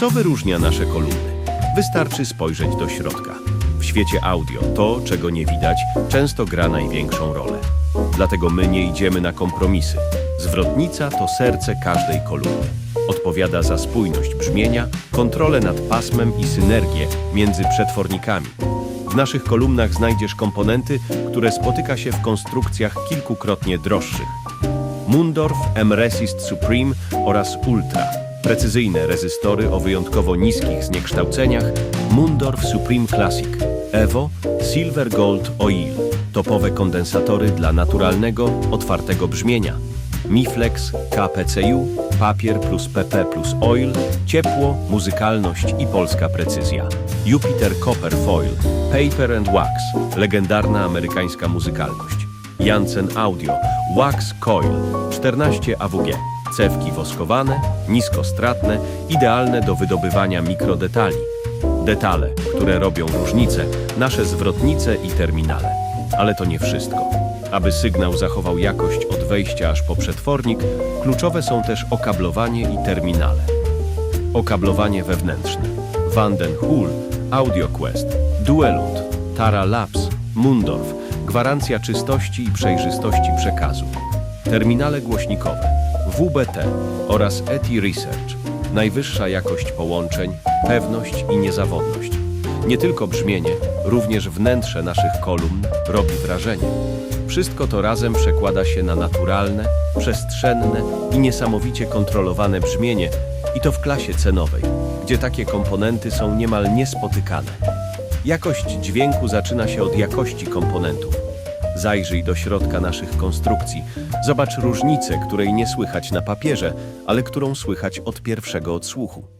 Co wyróżnia nasze kolumny? Wystarczy spojrzeć do środka. W świecie audio to, czego nie widać, często gra największą rolę. Dlatego my nie idziemy na kompromisy. Zwrotnica to serce każdej kolumny. Odpowiada za spójność brzmienia, kontrolę nad pasmem i synergię między przetwornikami. W naszych kolumnach znajdziesz komponenty, które spotyka się w konstrukcjach kilkukrotnie droższych. Mundorf M-Resist Supreme oraz Ultra. Precyzyjne rezystory o wyjątkowo niskich zniekształceniach Mundorf Supreme Classic. Evo Silver Gold Oil. Topowe kondensatory dla naturalnego, otwartego brzmienia. Miflex KPCU, papier plus PP plus oil, ciepło, muzykalność i polska precyzja. Jupiter Copper Foil, Paper and Wax, legendarna amerykańska muzykalność. Janssen Audio, Wax Coil, 14 AWG, cewki woskowane, niskostratne, idealne do wydobywania mikrodetali. Detale, które robią różnicę, nasze zwrotnice i terminale. Ale to nie wszystko. Aby sygnał zachował jakość od wejścia aż po przetwornik, kluczowe są też okablowanie i terminale. Okablowanie wewnętrzne. Vanden Hull, AudioQuest, Duelund, Tara Labs, Mundorf. Gwarancja czystości i przejrzystości przekazu. Terminale głośnikowe. WBT oraz ETI Research. Najwyższa jakość połączeń, pewność i niezawodność. Nie tylko brzmienie, również wnętrze naszych kolumn robi wrażenie. Wszystko to razem przekłada się na naturalne, przestrzenne i niesamowicie kontrolowane brzmienie i to w klasie cenowej, gdzie takie komponenty są niemal niespotykane. Jakość dźwięku zaczyna się od jakości komponentów. Zajrzyj do środka naszych konstrukcji. Zobacz różnicę, której nie słychać na papierze, ale którą słychać od pierwszego odsłuchu.